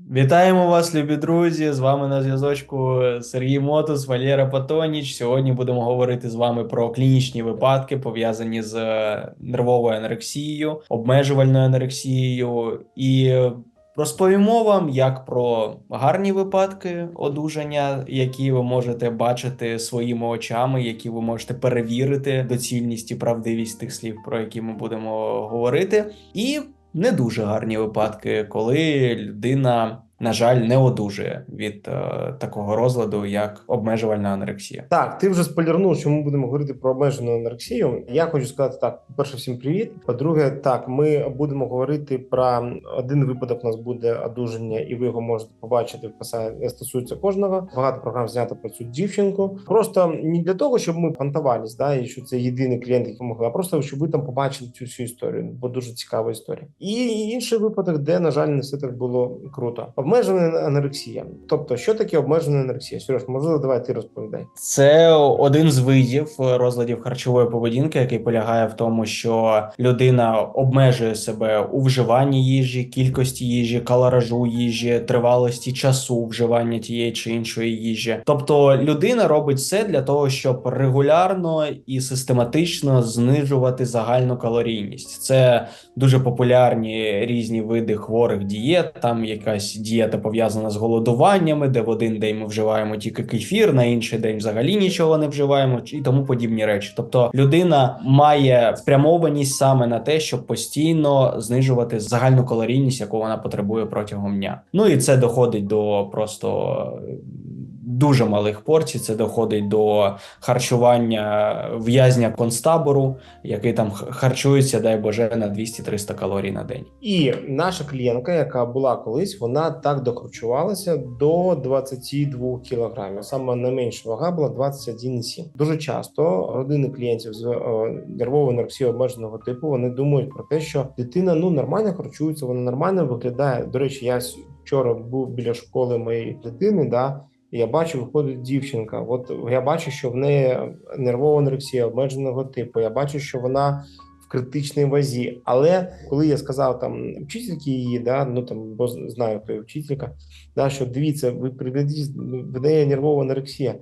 Вітаємо вас, любі друзі! З вами на зв'язочку Сергій Мотус, Валера Патоніч. Сьогодні будемо говорити з вами про клінічні випадки, пов'язані з е, нервовою анорексією, обмежувальною анорексією, і розповімо вам як про гарні випадки одужання, які ви можете бачити своїми очами, які ви можете перевірити доцільність і правдивість тих слів, про які ми будемо говорити, і не дуже гарні випадки, коли людина, на жаль, не одужує від е, такого розладу, як обмежувальна анорексія. Так, ти вже спойлернув, що ми будемо говорити про обмежену анорексію. Я хочу сказати так: по-перше, всім привіт. По-друге, так, ми будемо говорити про один випадок. У нас буде одужання, і ви його можете побачити. в посаді стосується кожного. Багато програм знято про цю дівчинку. Просто не для того, щоб ми пантувались, да, і що це єдиний клієнт, який могли, а просто щоб ви там побачили цю всю історію, бо дуже цікава історія. І інший випадок, де на жаль, не все так було круто. Обмежена анорексія. Тобто, що таке обмежена анорексія? Сереж, можливо, давай ти розповідай. Це один з видів розладів харчової поведінки, який полягає в тому, що людина обмежує себе у вживанні їжі, кількості їжі, калоражу їжі, тривалості часу вживання тієї чи іншої їжі. Тобто людина робить все для того, щоб регулярно і систематично знижувати загальну калорійність. Це дуже популярні різні види хворих дієт. Там якась дієта пов'язана з голодуваннями, де в один день ми вживаємо тільки кефір, на інший день взагалі нічого не вживаємо, і тому подібні речі. Тобто людина має спрямованість саме на те, щоб постійно знижувати загальну калорійність, яку вона потребує протягом дня. Ну і це доходить до просто. Дуже малих порцій це доходить до харчування в'язня концтабору, який там харчується, дай Боже, на 200-300 калорій на день. І наша клієнтка, яка була колись, вона так докручувалася до 22 кілограмів. Саме найменша вага була 21,7. Дуже часто родини клієнтів з нервовою анорексією обмеженого типу вони думають про те, що дитина ну нормально харчується, вона нормально виглядає. До речі, я вчора був біля школи моєї дитини. Да, я бачу, виходить дівчинка. От я бачу, що в неї нервова анорексія обмеженого типу. Я бачу, що вона в критичній вазі. Але коли я сказав там вчительки її, да, ну там бо знаю, хто є вчителька, да, що дивіться, ви приглядіть, в неї нервова анорексія.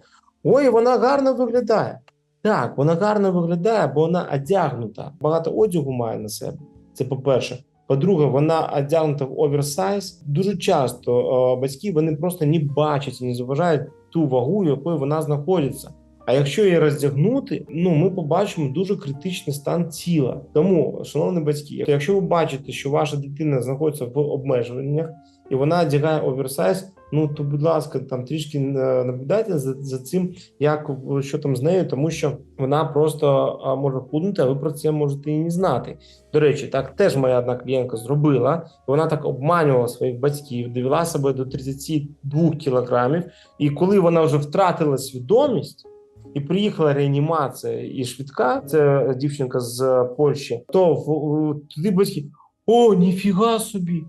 Ой, вона гарно виглядає. Так, вона гарно виглядає, бо вона одягнута. Багато одягу має на себе. Це по-перше. По-друге, вона одягнута в оверсайз. Дуже часто е, батьки вони просто не бачать і не зважають ту вагу, якою вона знаходиться. А якщо її роздягнути, ну ми побачимо дуже критичний стан тіла. Тому, шановні батьки, якщо ви бачите, що ваша дитина знаходиться в обмежуваннях і вона одягає оверсайз, ну то будь ласка, там трішки е, наблюдайте за, за цим, як що там з нею, тому що вона просто може худнути, а ви про це можете і не знати. До речі, так теж моя одна клієнтка зробила. Вона так обманювала своїх батьків, довела себе до 32 кілограмів. І коли вона вже втратила свідомість. І приїхала реанімація і швидка, це дівчинка з Польщі. То в- туди батьки: о, ніфіга собі!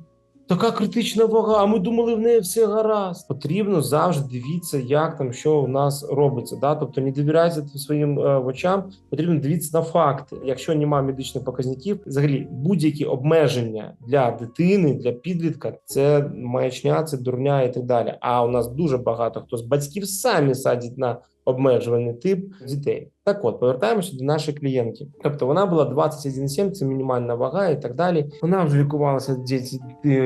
Така критична вага. А ми думали, в неї все гаразд. Потрібно завжди дивіться, як там що у нас робиться. Да? Тобто не довіряйте своїм е, очам, потрібно дивитися на факти. Якщо немає медичних показників, взагалі будь-які обмеження для дитини, для підлітка це маячня, це дурня і так далі. А у нас дуже багато хто з батьків самі садять на обмежувальний тип дітей. Так от повертаємося до нашої клієнтки. Тобто вона була 21,7, це мінімальна вага і так далі. Вона вже лікувалася де ті-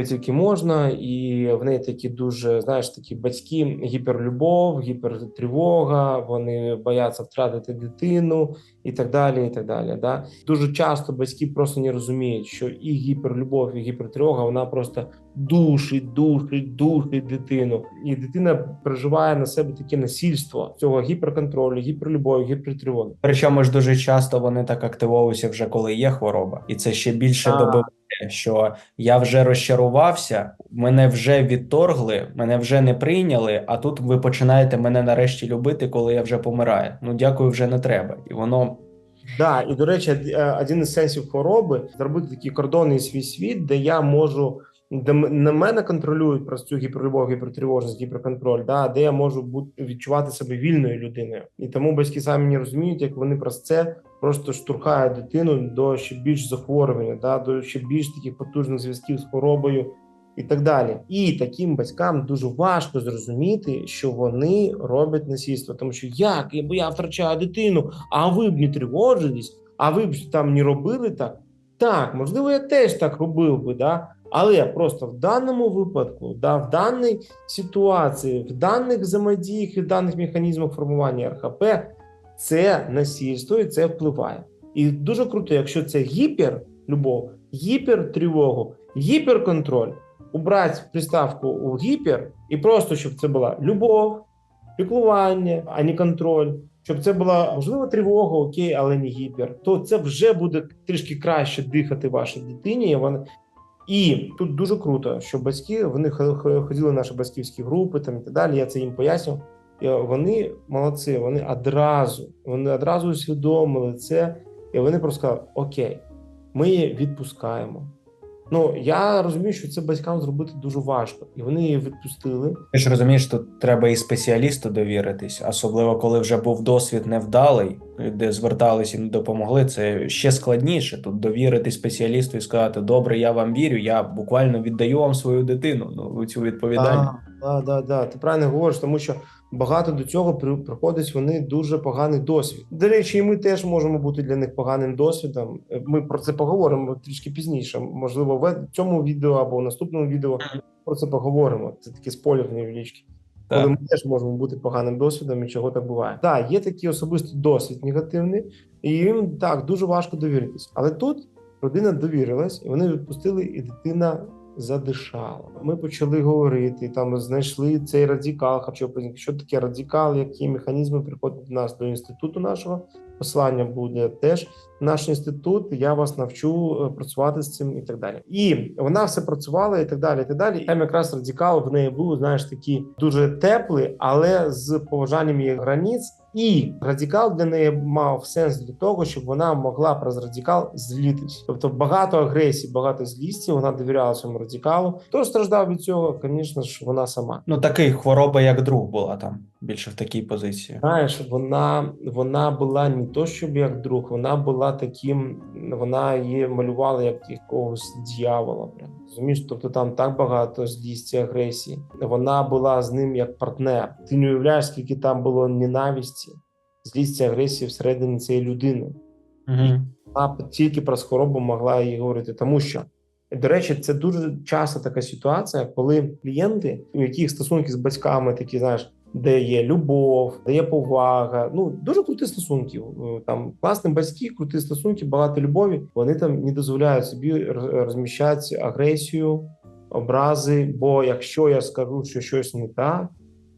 тільки можна, і в неї такі дуже знаєш такі батьки гіперлюбов, гіпертривога. Вони бояться втратити дитину і так далі. І так далі. Да? Дуже часто батьки просто не розуміють, що і гіперлюбов, і гіпертривога вона просто душить, душить, душить дитину, і дитина переживає на себе таке насильство цього гіперконтролю, гіперлюбові, гіпертривоги. Причому ж дуже часто вони так активовуються вже коли є хвороба, і це ще більше добиває, що я вже розчарувався, мене вже відторгли, мене вже не прийняли. А тут ви починаєте мене нарешті любити, коли я вже помираю. Ну дякую, вже не треба. І воно Да, і до речі, е, один із сенсів хвороби зробити такий кордонний свій світ, де я можу. Де на мене контролюють про цю гіперлюбов, гіпертривожність, гіперконтроль, да, де я можу бути відчувати себе вільною людиною, і тому батьки самі не розуміють, як вони про це просто штурхають дитину до ще більш захворювання, да, до ще більш таких потужних зв'язків з хворобою і так далі. І таким батькам дуже важко зрозуміти, що вони роблять насильство, тому що як бо я втрачаю дитину, а ви б не тривожились, а ви б там не робили так. Так, можливо, я теж так робив би, да. Але просто в даному випадку, да, в даній ситуації, в даних взаємодіях і в даних механізмах формування РХП це насильство і це впливає. І дуже круто, якщо це гіперлюбов, гіпертривогу, гіперконтроль, убрати приставку у гіпер, і просто щоб це була любов, піклування, а не контроль. Щоб це була можливо тривога, окей, але не гіпер, то це вже буде трішки краще дихати вашій дитині. І вона і тут дуже круто, що батьки вони ходили в наші батьківські групи там і так далі. Я це їм пояснював. І вони молодці, вони одразу, вони одразу усвідомили це, і вони просто сказали: Окей, ми її відпускаємо. Ну я розумію, що це батькам зробити дуже важко, і вони її відпустили. Ти ж розумієш, тут треба і спеціалісту довіритись, особливо коли вже був досвід невдалий, де звертались і не допомогли. Це ще складніше. Тут довірити спеціалісту і сказати: Добре, я вам вірю, я буквально віддаю вам свою дитину. Ну цю відповідальність. Да, да, да. Ти правильно говориш, тому що багато до цього приходить вони дуже поганий досвід. До речі, і ми теж можемо бути для них поганим досвідом. Ми про це поговоримо трішки пізніше. Можливо, в цьому відео або в наступному відео про це поговоримо. Це такий спойлер невеличкий. Коли ми теж можемо бути поганим досвідом і чого так буває. Так, є такий особистий досвід негативний, і їм так дуже важко довіритись. Але тут родина довірилась, і вони відпустили, і дитина задишала. Ми почали говорити, там знайшли цей радикал. Пояснити, що таке радикал, які механізми приходять до нас до інституту нашого. Послання буде теж наш інститут. Я вас навчу е, працювати з цим і так далі. І вона все працювала, і так далі. І так далі. Там якраз радикал в неї був, знаєш, такий дуже теплий, але з поважанням її границь. І радикал для неї мав сенс для того, щоб вона могла про радикал злітись. Тобто багато агресії, багато злісті. Вона довіряла цьому радикалу. Хто страждав від цього? Звісно ж, вона сама. Ну такий хвороба, як друг була там більше в такій позиції. Знаєш, вона вона була не то, щоб як друг, вона була таким, вона її малювала як якогось дьявола. Прям розумієш, тобто там так багато злісті, агресії. Вона була з ним як партнер. Ти не уявляєш, скільки там було ненависті, злісті, агресії всередині цієї людини. Угу. Вона тільки про хворобу могла їй говорити, тому що. До речі, це дуже часто така ситуація, коли клієнти, у яких стосунки з батьками такі, знаєш, де є любов, де є повага. Ну дуже круті стосунки. Е, Там класні батьки, круті стосунки, багато любові. Вони там не дозволяють собі розміщати агресію, образи. Бо якщо я скажу, що щось не так.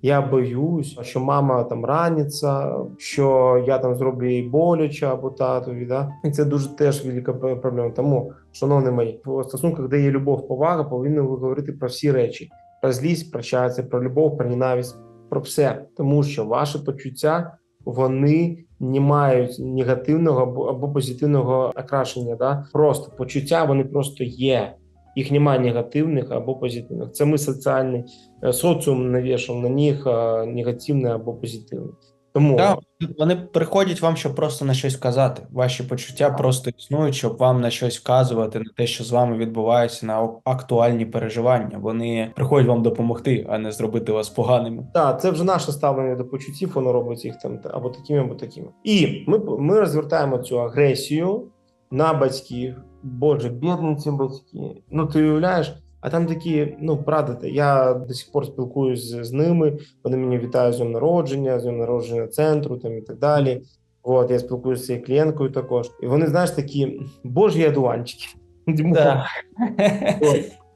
Я боюсь, що мама там раниться, що я там зроблю їй боляче або татові. Да? І це дуже теж велика проблема. Тому, шановні мої, в стосунках, де є любов, повага, повинні ви говорити про всі речі: про злість, про щастя, про любов, про ненависть, про все. Тому що ваші почуття вони не мають негативного або, позитивного окрашення. Да? Просто почуття вони просто є. Їх немає негативних або позитивних. Це ми соціальний е, соціум навішав на них е, негативне або позитивне. Тому Так, вони приходять вам, щоб просто на щось вказати. Ваші почуття просто існують, щоб вам на щось вказувати, на те, що з вами відбувається, на актуальні переживання. Вони приходять вам допомогти, а не зробити вас поганими. Так, це вже наше ставлення до почуттів, воно робить їх там або такими, або такими. І ми, ми розвертаємо цю агресію на батьків. Боже, бідні ці батьки. Ну ти уявляєш, а там такі, ну правда, я до сих пор спілкуюсь з, з ними. Вони мені вітають з днем народження, з днем народження центру там і так далі. От я спілкуюся з цією клієнткою також. І вони, знаєш, такі божі одуванчики. Да.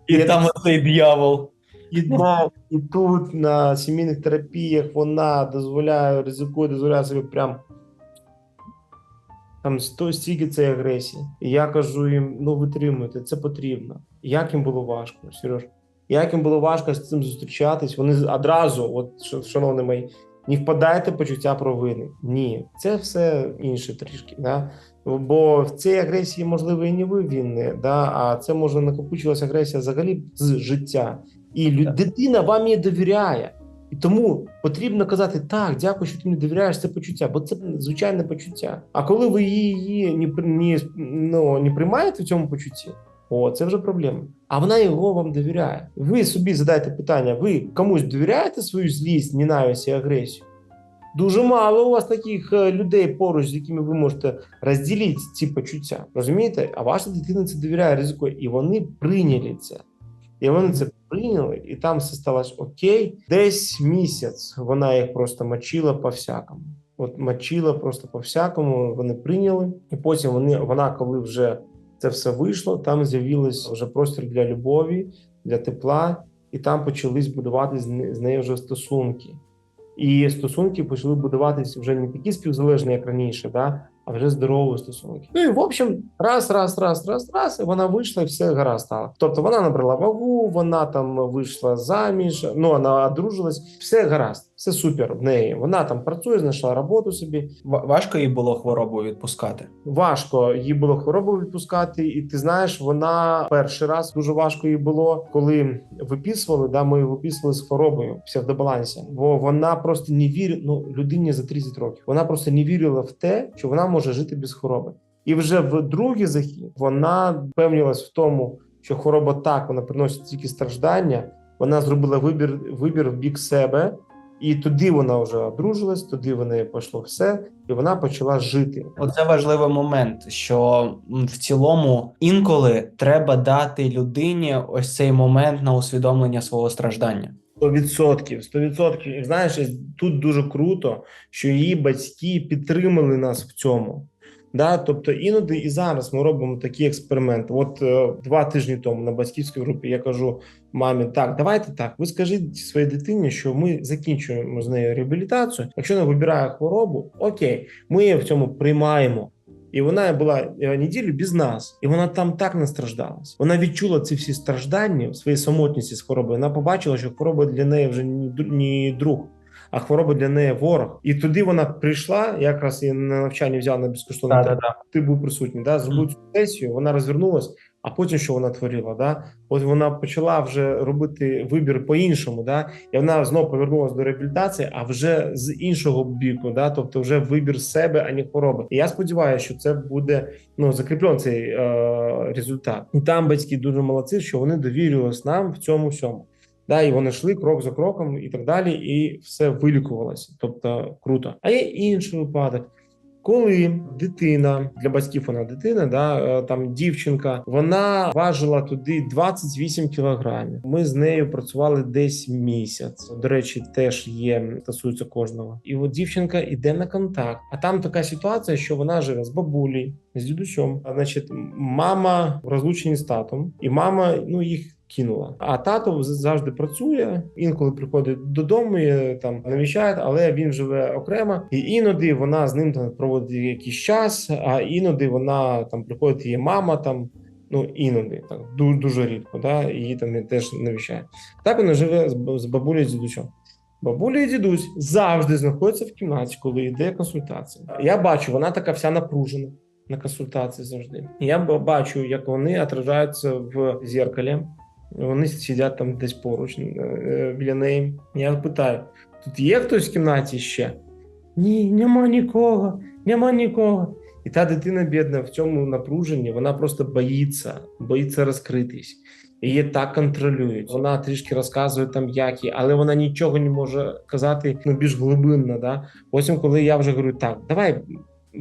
І там оцей дьявол. І, да, і тут на сімейних терапіях вона дозволяє, ризикує, дозволяє собі прям там сто стільки цієї агресії. І я кажу їм: ну витримуйте, це потрібно. Як їм було важко, Сереж? Як їм було важко з цим зустрічатись? Вони одразу, от шановні мої, не впадайте в почуття провини. Ні, це все інше трішки. Да? Бо в цій агресії, можливо, і не ви винні, да? а це може накопичилася агресія взагалі з життя. І лю- Так. дитина вам її довіряє. І тому потрібно казати так, дякую, що ти мені довіряєш це почуття, бо це звичайне почуття. А коли ви її не, не, ну, не приймаєте в цьому почутті, О, це вже проблема. А вона його вам довіряє. Ви собі задайте питання: ви комусь довіряєте свою злість, ненависть і агресію? Дуже мало у вас таких е, людей поруч, з якими ви можете розділити ці почуття. Розумієте? А ваша дитина це довіряє, ризикує, і вони прийняли це. І вони це прийняли, і там все сталося окей. Десь місяць вона їх просто мочила по всякому. От мочила просто по всякому. Вони прийняли, і потім вони вона, коли вже це все вийшло, там з'явився вже простір для любові, для тепла, і там почались будувати з нею вже стосунки. І стосунки почали будуватися вже не такі співзалежні, як раніше, да, а вже здорові стосунки. Ну і в общем, раз, раз, раз, раз, раз, і вона вийшла, і все гаразд стало. Тобто вона набрала вагу, вона там вийшла заміж, ну вона одружилась, все гаразд, все супер в неї. Вона там працює, знайшла роботу собі. Важко їй було хворобу відпускати. Важко їй було хворобу відпускати, і ти знаєш, вона перший раз дуже важко їй було, коли виписували. Да, ми виписували з хворобою псевдобалансі, бо вона просто не вірила. Ну людині за 30 років. Вона просто не вірила в те, що вона може жити без хвороби. І вже в другий захід вона впевнилась в тому, що хвороба так вона приносить тільки страждання. Вона зробила вибір вибір в бік себе, і туди вона вже одружилась, туди в неї пішло все, і вона почала жити. Оце важливий момент, що в цілому інколи треба дати людині ось цей момент на усвідомлення свого страждання. 100%, 100%. І знаєш, тут дуже круто, що її батьки підтримали нас в цьому. Да, тобто іноді і зараз ми робимо такі експерименти. От е, два тижні тому на батьківській групі я кажу мамі: так, давайте так. Ви скажіть своїй дитині, що ми закінчуємо з нею реабілітацію. Якщо вона вибирає хворобу, окей, ми її в цьому приймаємо. І вона була е, неділю без нас, і вона там так настраждалась. Вона відчула ці всі страждання в своїй самотності з хворобою. Вона побачила, що хвороба для неї вже не не друг, а хвороба для неї ворог. І туди вона прийшла. Якраз її на навчання взяв на безкоштовний Да, да. Ти був присутній. Да? Зробив цю сесію, вона розвернулась. А потім що вона творила? Да? От вона почала вже робити вибір по-іншому, да? і вона знову повернулася до реабілітації, а вже з іншого біку, да? тобто вже вибір себе, а не хвороби. І я сподіваюся, що це буде ну закріплений цей е, результат. І там батьки дуже молодці, що вони довірились нам в цьому всьому. Да, і вони йшли крок за кроком і так далі, і все вилікувалося. Тобто круто. А є інший випадок. Коли дитина для батьків вона дитина, да е, там дівчинка, вона важила туди 28 кілограмів. Ми з нею працювали десь місяць. До речі, теж є стосується кожного. І от дівчинка йде на контакт. А там така ситуація, що вона живе з бабулею, з дідусем. А, Значить, мама в розлученні з татом, і мама ну їх. Кинула, а тато завжди працює. Інколи приходить додому, і, там навіщає, але він живе окремо. І іноді вона з ним там проводить якийсь час. А іноді вона там приходить її мама там. Ну іноді так дуже, дуже рідко. Да, її там теж навіщає. Так вона живе з, бабулею з дідусем. Бабуля і дідусь завжди знаходяться в кімнаті, коли йде консультація. Я бачу, вона така вся напружена на консультації завжди. Я бачу, як вони отражаються в зеркалі. Вони сидять там десь поруч е, біля неї. Я питаю: тут є хтось в кімнаті ще? Ні, нема нікого, нема нікого. І та дитина бідна в цьому напруженні, вона просто боїться, боїться розкритись. Її так контролюють. Вона трішки розказує там, як їй, але вона нічого не може казати ну, більш глибинно. Да? Потім, коли я вже говорю, так, давай,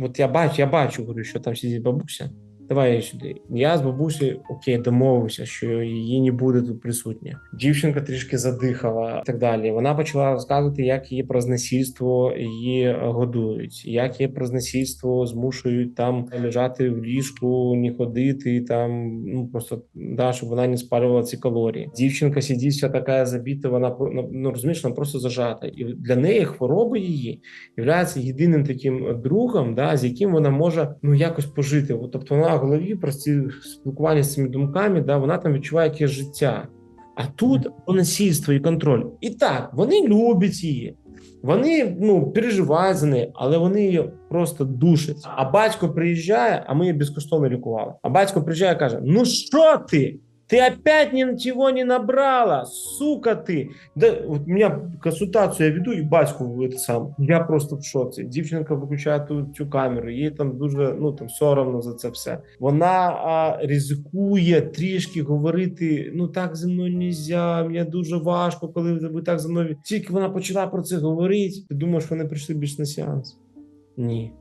от я бачу, я бачу, говорю, що там сидить бабуся. Давай її сюди. Я з бабусею окей, домовився, що її не буде тут присутня. Дівчинка трішки задихала і так далі. Вона почала розказувати, як її про знасильство її годують, як її про знасильство змушують там лежати в ліжку, не ходити там. Ну просто да, щоб вона не спалювала ці калорії. Дівчинка сидить вся така забіта. Вона ну, розумієш, вона просто зажата, і для неї хвороба її являється єдиним таким другом, да, з яким вона може ну якось пожити. Тобто вона в голові прості спілкування з цими думками, да, вона там відчуває якесь життя. А тут насильство і контроль. І так, вони люблять її. Вони ну переживають за неї, але вони її просто душать. А батько приїжджає, а ми її безкоштовно лікували. А батько приїжджає і каже: Ну що ти? Ты опять ничего не набрала, сука ты. Да, от у меня консультацію я веду і батьку это сам. Я просто в шоці. Дівчинка виключає ту цю камеру, їй там дуже ну там соромно за це все. Вона а, ризикує трішки говорити: ну так зі мною нельзя, мені дуже важко, коли ви так за мною. Тільки вона почала про це говорити. Ти думаєш, вони прийшли більш на сеанс? Ні.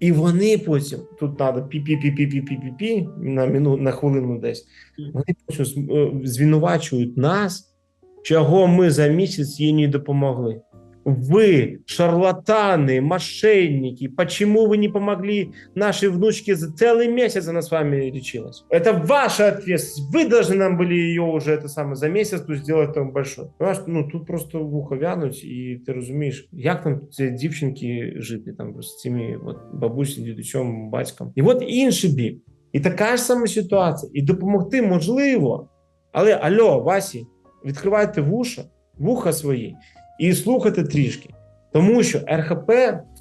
І вони потім тут треба пі-пі-пі-пі-пі-пі-пі на мину на хвилину десь. Вони потім е, звинувачують нас, чого ми за місяць їй не допомогли Ви, шарлатаны, мошенники, почему вы не помогли нашей внучке за целый месяц она с вами лечилась? Это ваша ответственность. Вы должны нам были ее уже это самое за месяц тут сделать там большой. Понимаешь, ну тут просто вухо вянуть, і ти розумієш, як там ці дівчинки жити там з цими от бабусі, дідусем, батьком. І от інший бік. І така ж сама ситуація. І допомогти можливо. Але альо, Васі, відкривайте вуша, вуха свої і слухайте трішки. Тому що РХП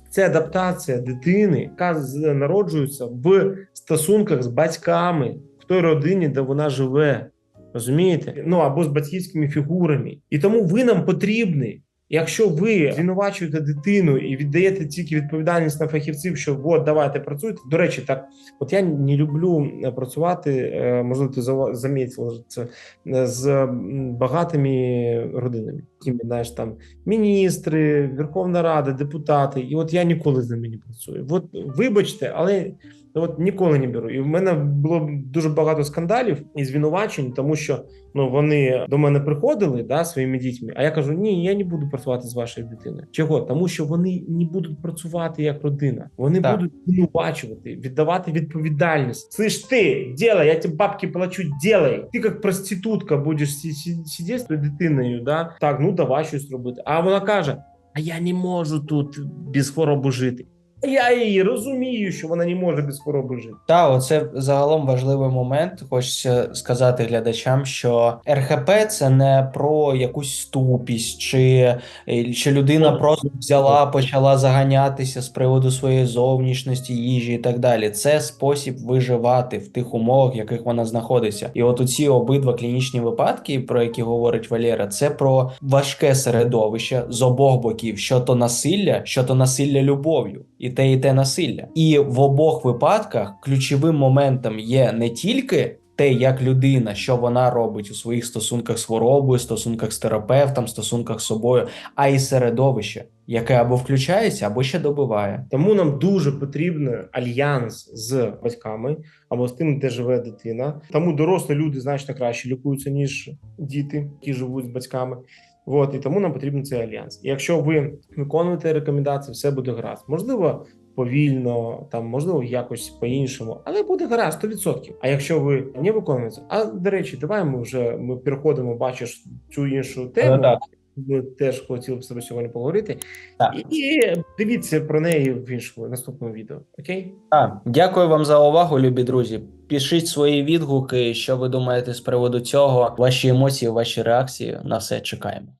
це адаптація дитини, яка народжується в стосунках з батьками в той родині, де вона живе. Розумієте? Ну або з батьківськими фігурами. І тому ви нам потрібні. Якщо ви звинувачуєте дитину і віддаєте тільки відповідальність на фахівців, що от давайте працюйте. До речі, так от я не люблю е, працювати, е, можливо, ти замітила це е, з багатими родинами, якими знаєш там міністри, Верховна Рада, депутати. І от я ніколи з ними не працюю. От вибачте, але от ніколи не беру. І в мене було дуже багато скандалів і звинувачень, тому що ну вони до мене приходили да, своїми дітьми. А я кажу: ні, я не буду працювати з вашою дитиною. Чого? Тому що вони не будуть працювати як родина. Вони Так. будуть звинувачувати, віддавати відповідальність. Слышь, ти, делай, я тебе бабки плачу, делай. Ти як проститутка будеш сидіти з дитиною, да? так, ну давай щось робити. А вона каже: А я не можу тут без хвороби жити. Я її розумію, що вона не може без хвороби жити. Та, оце загалом важливий момент. Хочеться сказати глядачам, що РХП це не про якусь ступість, чи що людина просто взяла, почала заганятися з приводу своєї зовнішності, їжі і так далі. Це спосіб виживати в тих умовах, в яких вона знаходиться. І от ці обидва клінічні випадки, про які говорить Валера, це про важке середовище з обох боків, що то насилля, що то насилля любов'ю, і те, і те насилля. І в обох випадках ключовим моментом є не тільки. Те, як людина, що вона робить у своїх стосунках з хворобою, стосунках з терапевтом, стосунках з собою, а й середовище, яке або включається, або ще добиває. Тому нам дуже потрібен альянс з батьками або з тим, де живе дитина. Тому дорослі люди значно краще лікуються, ніж діти, які живуть з батьками. От і тому нам потрібен цей альянс. І якщо ви виконуєте рекомендації, все буде гаразд. Можливо, повільно, там можливо, якось по-іншому, але буде гаразд 100%. А якщо ви не виконуєте, а до речі, давай ми вже ми переходимо, бачиш цю іншу тему. Ну, так. Ми теж хотіли б тобою сьогодні поговорити. Так. І дивіться про неї в іншому наступному відео. Окей? А, дякую вам за увагу, любі друзі. Пишіть свої відгуки, що ви думаєте з приводу цього, ваші емоції, ваші реакції. На все чекаємо.